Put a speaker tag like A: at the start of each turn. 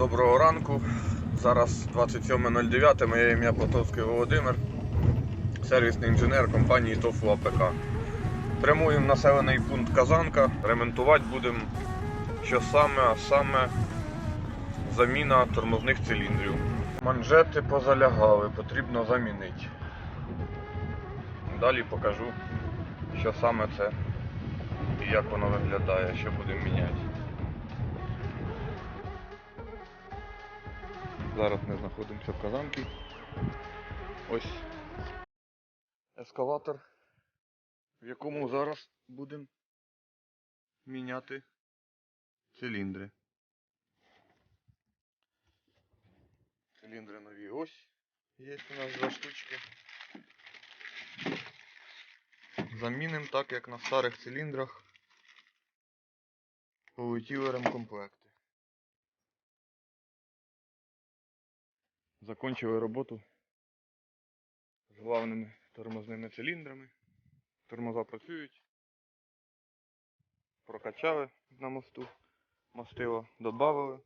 A: Доброго ранку. Зараз 27.09. Моє ім'я Платовський Володимир, сервісний інженер компанії ТОФУ АПК. Прямуємо населений пункт Казанка. Ремонтувати будемо що саме, а саме заміна тормозних циліндрів. Манжети позалягали, потрібно замінити. Далі покажу, що саме це і як воно виглядає, що будемо міняти. Зараз ми знаходимося в Казанці. Ось ескалатор, в якому зараз будемо міняти циліндри. Циліндри нові ось є у нас два штучки. Замінимо так, як на старих циліндрах полетіли ремкомплекти. Закончили роботу з главними тормозними циліндрами. Тормоза працюють. Прокачали на мосту, мастило додавали.